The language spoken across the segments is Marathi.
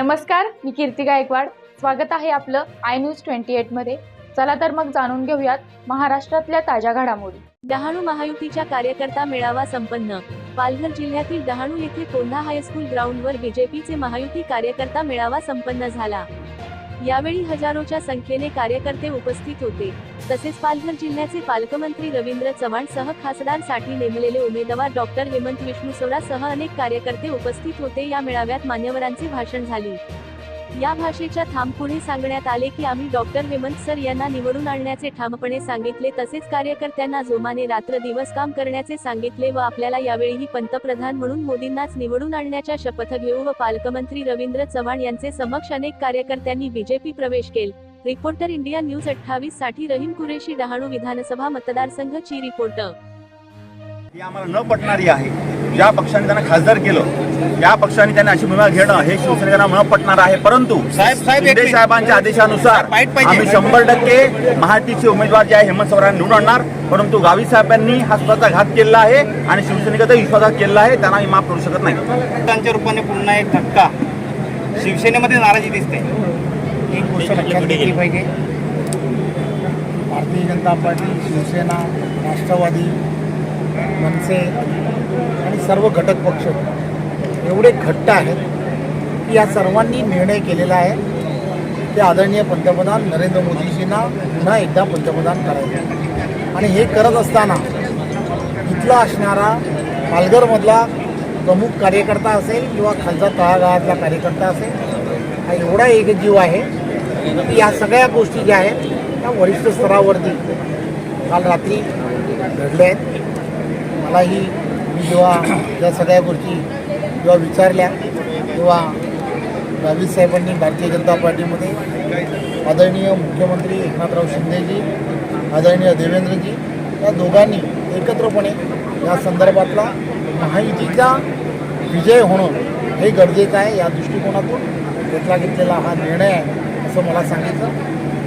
नमस्कार मी कीर्ती गायकवाड. स्वागत आहे आपलं आय न्यूज ट्वेंटी एटमध्ये चला तर मग जाणून घेऊयात महाराष्ट्रातल्या ताज्या घडामोडी. डहाणू महायुतीच्या कार्यकर्ता मेळावा संपन्न. पालघर जिल्ह्यातील डहाणू येथे कोंढा हायस्कूल ग्राउंडवर बीजेपीचे महायुती कार्यकर्ता मेळावा संपन्न झाला. यावेळी हजारोच्या संख्येने कार्यकर्ते उपस्थित होते. तसेच पालघर जिल्ह्याचे पालकमंत्री रवींद्र चव्हाण सह खासदारसाठी नेमलेले उमेदवार डॉक्टर हेमंत विष्णू सह अनेक कार्यकर्ते उपस्थित होते. या मेळाव्यात मान्यवरांचे भाषण झाले. या भाषेच्या थांब पुढे सांगण्यात आले की आम्ही डॉक्टर हेमंत सर यांना निवडून आणण्याचे ठामपणे सांगितले. तसेच कार्यकर्त्यांना जोमाने रात्र दिवस काम करण्याचे सांगितले व आपल्याला यावेळीही पंतप्रधान म्हणून मोदींनाच निवडून आणण्याच्या शपथ घेऊ व पालकमंत्री रवींद्र चव्हाण यांचे समक्ष अनेक कार्यकर्त्यांनी बीजेपी प्रवेश केला. रिपोर्टर इंडिया न्यूज अठ्ठावीससाठी रहीम कुरेशी डहाणू विधानसभा मतदारसंघ ची रिपोर्टर ही आम्हाला न पटणारी आहे. ज्या पक्षाने त्यांना खासदार केलं त्या पक्षाने त्यांना अशी भूमिका घेणं हे शिवसेनेला न पटणार आहे. परंतु साहेब, साहेब, एक शिंदे. साहेबांच्या आदेशानुसार. आम्ही शंभर टक्के महायुतीचे उमेदवार जे आहे हेमंत सोरेन निवडून आणणार. परंतु गावी साहेबांनी हा स्वतःचा घात केलेला आहे आणि शिवसेनेगत विश्वासघात केलेला आहे त्यांना आम्ही माफ करू शकत नाही. त्यांच्या रूपाने पुन्हा एक धक्का शिवसेनेमध्ये नाराजी दिसते. एक गोष्ट लक्षात घेतली पाहिजे. भारतीय जनता पार्टी शिवसेना राष्ट्रवादी मनसे आणि सर्व घटक पक्ष एवढे घट्ट आहेत की या सर्वांनी निर्णय केलेला आहे. की आदरणीय पंतप्रधान नरेंद्र मोदीजींना पुन्हा एकदा पंतप्रधान करायचे आणि हे करत असताना इथला असणारा पालघरमधला प्रमुख कार्यकर्ता असेल किंवा खालचा तळागाळातला कार्यकर्ता असेल हा एवढा एक जीव आहे की या सगळ्या गोष्टी ज्या आहेत त्या वरिष्ठ स्तरावरती काल रात्री घडल्या आहेत. मलाही मी जेव्हा या सगळ्या गोष्टी जेव्हा विचारल्या तेव्हा गावित साहेबांनी भारतीय जनता पार्टीमध्ये आदरणीय मुख्यमंत्री एकनाथराव शिंदेजी आदरणीय देवेंद्रजी या दोघांनी एकत्रपणे या संदर्भातला महायुतीचा विजय होणं हे गरजेचं आहे या दृष्टिकोनातून घेतला घेतलेला हा निर्णय आहे. असं मला सांगितलं.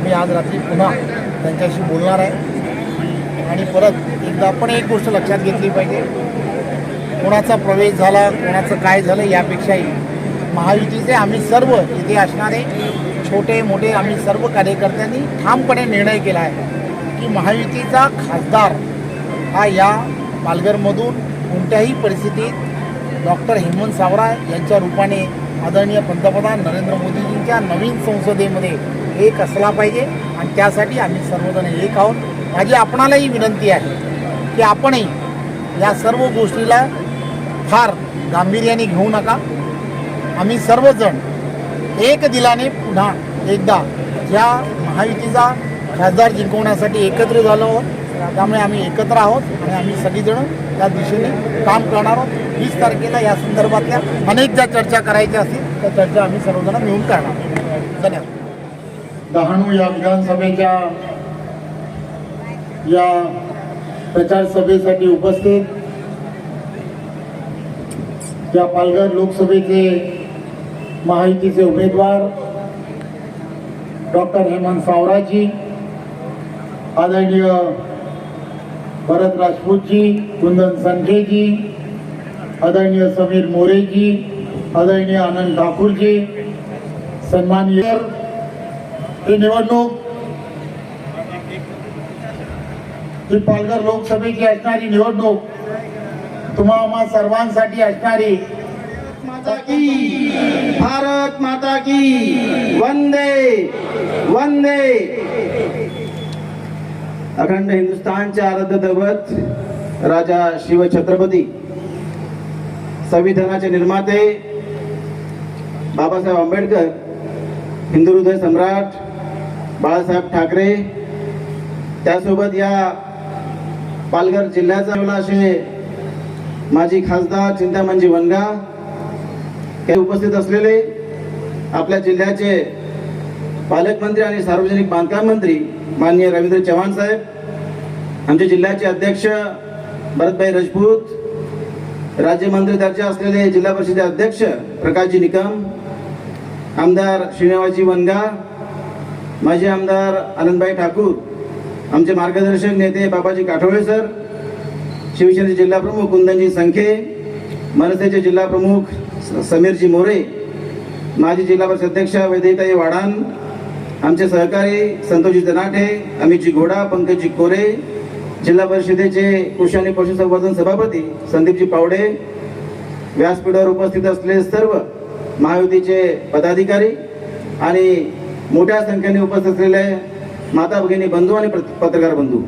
मी आज रात्री पुन्हा त्यांच्याशी बोलणार आहे. आणि परत एकदा आपण एक गोष्ट लक्षात घेतली पाहिजे. कोणाचा प्रवेश झाला कोणाचं काय झालं यापेक्षाही महायुतीचे आम्ही सर्व इथे असणारे छोटे मोठे आम्ही सर्व कार्यकर्त्यांनी ठामपणे निर्णय केला आहे की महायुतीचा खासदार हा या पालघरमधून कोणत्याही परिस्थितीत डॉक्टर हेमंत सावरा यांच्या रूपाने आदरणीय पंतप्रधान नरेंद्र मोदीजींच्या नवीन संसदेमध्ये एक असला पाहिजे आणि त्यासाठी आम्ही सर्वजण एक आहोत. माझी आपणालाही विनंती आहे की आपणही या सर्व गोष्टीला फार गांभीर्याने घेऊ नका. आम्ही सर्वजण एक दिलाने पुन्हा एकदा ज्या महायुतीचा खासदार जिंकवण्यासाठी एकत्र झालो आहोत. त्यामुळे आम्ही एकत्र आहोत आणि आम्ही सगळीजण त्या दिशेने काम करणार आहोत. वीस तारखेला या संदर्भातल्या अनेक ज्या चर्चा करायच्या असतील त्या चर्चा आम्ही सर्वजण मिळून करणार धन्यवाद. डहाणू या विधानसभेच्या या प्रचार सभेसाठी उपस्थित त्या पालघर लोकसभेचे महायुतीचे उमेदवार डॉक्टर हेमंत सावराजी आदरणीय भरत राजपूतजी कुंदन संखेजी आदरणीय समीर मोरेजी आदरणीय आनंद ठाकूरजी सन्माननीय ही निवडणूक ही पालघर लोकसभेची असणारी निवडणूक तुम्हा सर्वांसाठी असणारी. माता की भारत माता की. वंदे वंदे. अखंड हिंदुस्थानचे आराध्य दैवत राजा शिव छत्रपती संविधानाचे निर्माते बाबासाहेब आंबेडकर हिंदू हृदय सम्राट बाळासाहेब ठाकरे त्यासोबत या पालघर जिल्ह्याचा असे माजी खासदार चिंतामणजी वनगा हे उपस्थित असलेले आपल्या जिल्ह्याचे पालकमंत्री आणि सार्वजनिक बांधकाम मंत्री माननीय रवींद्र चव्हाण साहेब आमचे जिल्ह्याचे अध्यक्ष भरतभाई राजपूत राज्यमंत्री दर्जा असलेले जिल्हा परिषदेचे अध्यक्ष प्रकाशजी निकम आमदार श्रीनिवासजी वनगा माजी आमदार आनंदभाई ठाकूर आमचे मार्गदर्शक नेते बाबाजी काठोळे सर शिवसेनेचे जिल्हा प्रमुख कुंदनजी संखे मनसेचे जिल्हा प्रमुख स- समीरजी मोरे माजी जिल्हा परिषद अध्यक्ष वैदेताई वाडान आमचे सहकारी संतोषजी जनाठे अमितजी घोडा पंकजी कोरे जिल्हा परिषदेचे कृषी आणि पशुसंवर्धन सभापती संदीपजी पावडे व्यासपीठावर उपस्थित असलेले सर्व महायुतीचे पदाधिकारी आणि मोठ्या संख्येने उपस्थित असलेले माता भगिनी बंधू आणि पत्रकार बंधू.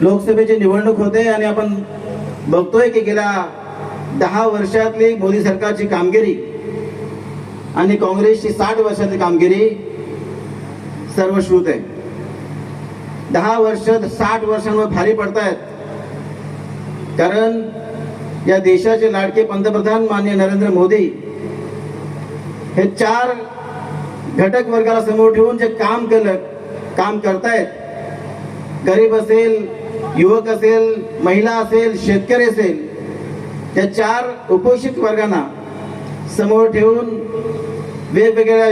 लोकसभेची निवडणूक होते आणि आपण बघतोय की गेल्या दहा वर्षातली मोदी सरकारची कामगिरी आणि काँग्रेसची साठ वर्षाची कामगिरी सर्वश्रुत आहे. दहा वर्ष साठ वर्षांवर भारी पडतायत. कारण या देशाचे लाडके पंतप्रधान माननीय नरेंद्र मोदी हे चार घटक वर्गाला समोर ठेवून जे काम केलं काम करतायत. गरीब असेल युवक असेल महिला असेल शेतकरी असेल या चार उपोषित वर्गांना समोर ठेवून वेगवेगळ्या